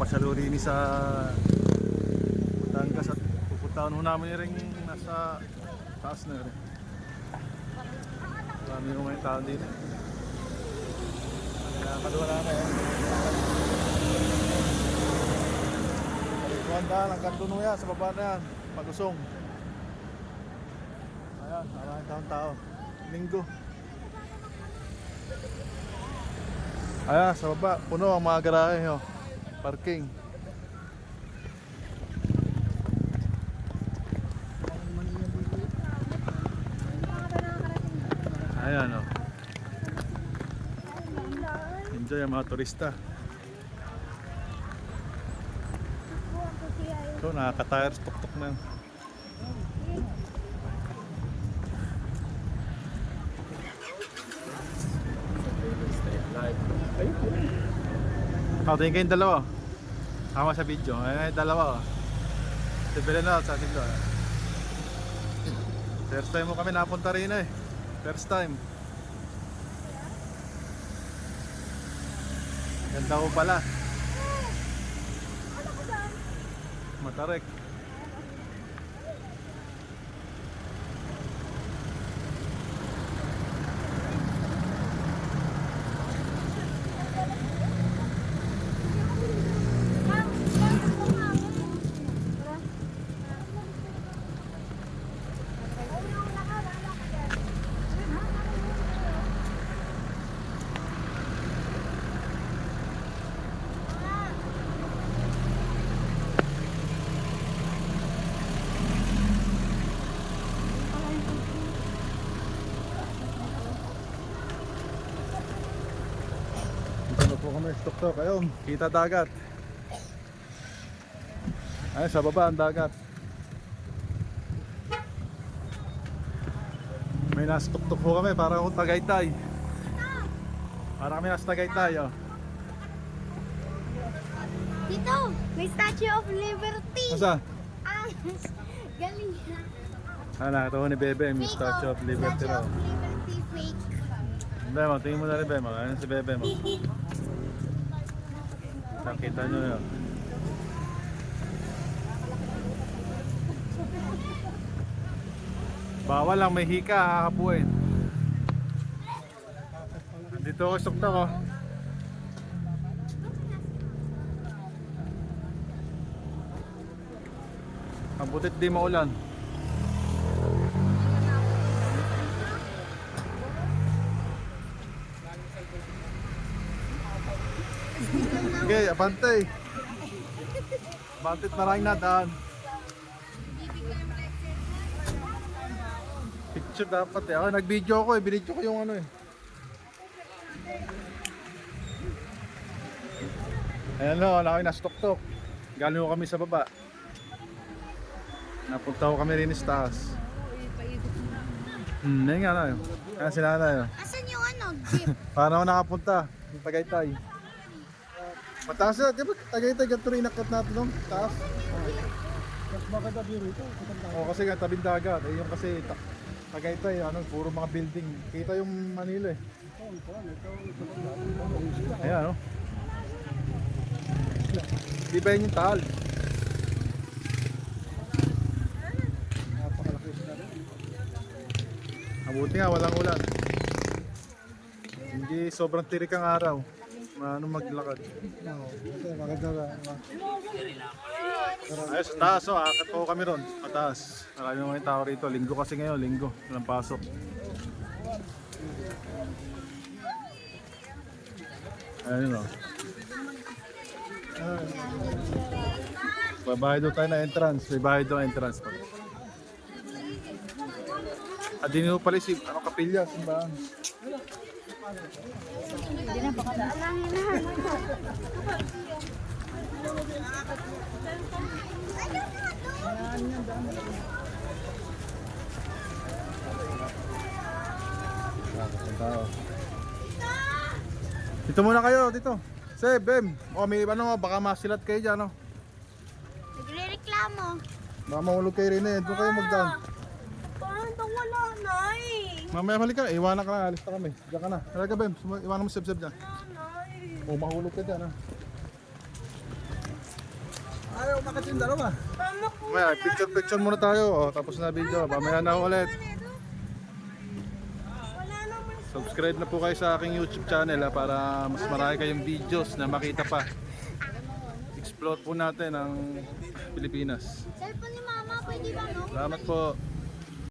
papasyalo rin sa Batangas at pupuntahan ho namin rin nasa taas na rin. Marami ho ngayon tao dito. Kaya kaluwa na kayo. Hanggang doon ho yan, sa baba na yan, pag-usong. Ayan, maraming taong tao. Linggo. Ayan, sa baba, puno ang mga garahe, oh. Parking. Ayan, oh. Enjoy ang mga turista. So, nakaka-tires tuk-tuk na. Oh, tingin kayong dalawa. Tama sa video. Ayan yung dalawa. oh. Si Belen na sa doon. First time mo kami napunta rin eh. First time. Ganda ko pala. Matarek. Po kami. Tuk-tuk. Ayun, kita dagat. Ayun, sa baba ang dagat. May nasa tuk-tuk po kami para kung Tagaytay. Para kami nasa Tagaytay, oh. Dito, may Statue of Liberty. Masa? Ah, galing na. Ah, nakita ko ni Bebe, may Statue oh. of Liberty Statue raw. of Liberty fake. Bebe, tingin mo na rin, Bebe. Ano si Bebe mo? Nakita nyo yun. Bawal lang, may hika, kakapuin. Dito ako, sukta ko. Mabutit di maulan. Okay, abante. Abante maraming nadaan. Picture dapat eh. Ako nag-video ako eh. Binidyo ko yung ano eh. Ayan o, wala kami na tok Galing ko kami sa baba. Napunta ko kami rin sa taas. Hmm, yun nga na yun. Ayan si nanay yun. Asan yung ano, jeep? Paano ako nakapunta? Yung Tagaytay. Mataas na, di ba? Tagaytay, ganito rin inakot natin no? Taas. Mas maganda view rito. Oo, kasi nga tabing dagat. Eh, yung kasi ta- Tagaytay, ano, puro mga building. Kita yung Manila eh. Ayan, no? Di ba yun yung taal? Mabuti nga, walang ulan. Hindi sobrang tirik ang araw. Ano maglakad. Ayos, sa taas oh, akat po kami ron. Mataas. Marami mga tao rito. Linggo kasi ngayon, linggo. Walang pasok. Ayun o. Babayad doon tayo na entrance. May bayad doon entrance pa. At din mo pala si ano, kapilya, simbahan. Alangin na. Ang tao. Dito muna kayo, dito. Seb, Bem. O, may ano, baka masilat kayo dyan, no? Nagre-reklamo. Baka mahulog kayo rin eh. Doon kayo magdaan. Wala na eh. Mamaya halik ka, iwanan ka na, alis na kami. Diyan ka na. Talaga, Bem, iwanan mo Seb, Seb dyan. Wala na eh. O, mahulog ka dyan, ha? umakat yung dalawa. Mama po. Mamaya, picture picture muna tayo. Oh, tapos na video. Mamaya na ulit. Wala naman. Subscribe na po kayo sa aking YouTube channel ha, para mas marami kayong videos na makita pa. Explore po natin ang Pilipinas. Cellphone ni mama, pwede ba no? Salamat po.